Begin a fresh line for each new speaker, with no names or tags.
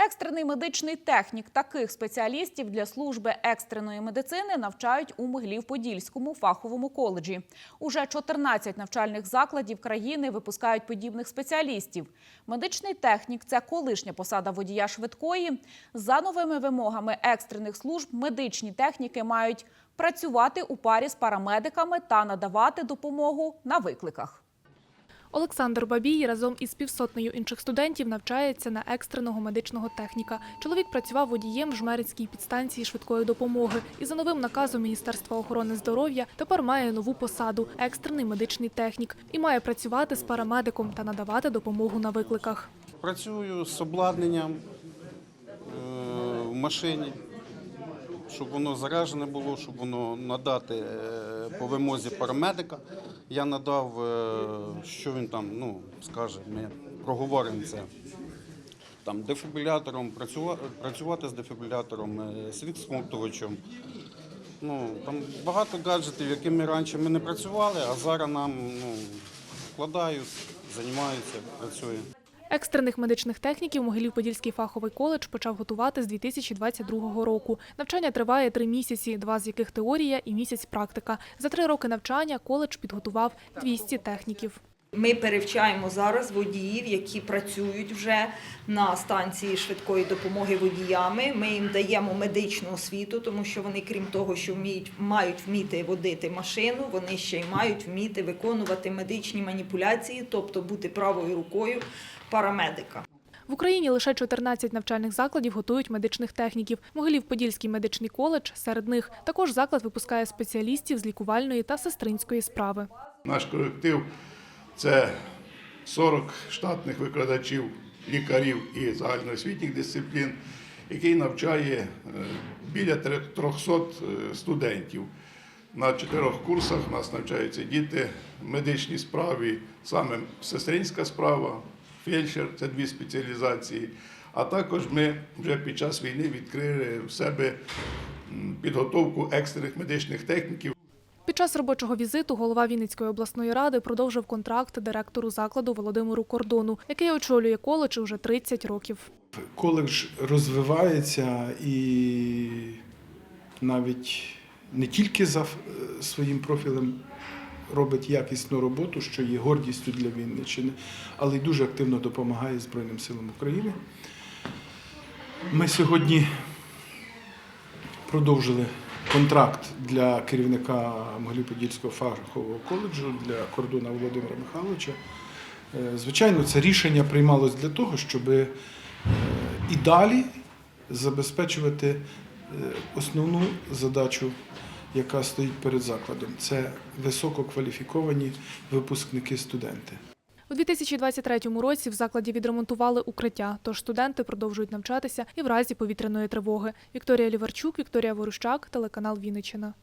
Екстрений медичний технік таких спеціалістів для служби екстреної медицини навчають у Могилів-Подільському фаховому коледжі. Уже 14 навчальних закладів країни випускають подібних спеціалістів. Медичний технік це колишня посада водія швидкої. За новими вимогами екстрених служб медичні техніки мають працювати у парі з парамедиками та надавати допомогу на викликах.
Олександр Бабій разом із півсотнею інших студентів навчається на екстреного медичного техніка. Чоловік працював водієм в Жмеринській підстанції швидкої допомоги. І за новим наказом Міністерства охорони здоров'я тепер має нову посаду екстрений медичний технік і має працювати з парамедиком та надавати допомогу на викликах.
Працюю з обладнанням е, в машині, щоб воно заражене було, щоб воно надати е, по вимозі парамедика. Я надав, е, що він там ну, скаже, ми проговоримо це. Там дефібрилятором, працювати, працювати з дефібрилятором, е, з відсмоктувачем. Ну, там багато гаджетів, якими раніше ми не працювали, а зараз нам ну, вкладають, займаються, працюють.
Екстрених медичних техніків Могилів-Подільський фаховий коледж почав готувати з 2022 року. Навчання триває три місяці, два з яких теорія і місяць практика. За три роки навчання коледж підготував 200 техніків.
Ми перевчаємо зараз водіїв, які працюють вже на станції швидкої допомоги водіями. Ми їм даємо медичну освіту, тому що вони, крім того, що вміють, мають вміти водити машину, вони ще й мають вміти виконувати медичні маніпуляції, тобто бути правою рукою парамедика.
В Україні лише 14 навчальних закладів готують медичних техніків. Могилів-Подільський медичний коледж серед них. Також заклад випускає спеціалістів з лікувальної та сестринської справи.
Наш колектив це 40 штатних викладачів, лікарів і загальноосвітніх дисциплін, який навчає е, біля 300 е, студентів. На чотирьох курсах у нас навчаються діти в медичній справі, саме сестринська справа, фельдшер це дві спеціалізації. А також ми вже під час війни відкрили в себе підготовку екстрених медичних техніків.
Під час робочого візиту голова Вінницької обласної ради продовжив контракт директору закладу Володимиру Кордону, який очолює коледж уже 30 років.
коледж розвивається і навіть не тільки за е, своїм профілем робить якісну роботу, що є гордістю для Вінниччини, але й дуже активно допомагає Збройним силам України. Ми сьогодні продовжили контракт для керівника Могилів-Подільського фахового коледжу для кордона Володимира Михайловича. Е, Звичайно, це рішення приймалось для того, щоб е, і далі забезпечувати е, основну задачу, яка стоїть перед закладом. Це висококваліфіковані випускники-студенти.
У 2023 році в закладі відремонтували укриття, тож студенти продовжують навчатися і в разі повітряної тривоги. Вікторія Ліварчук, Вікторія Ворущак, телеканал Вінниччина.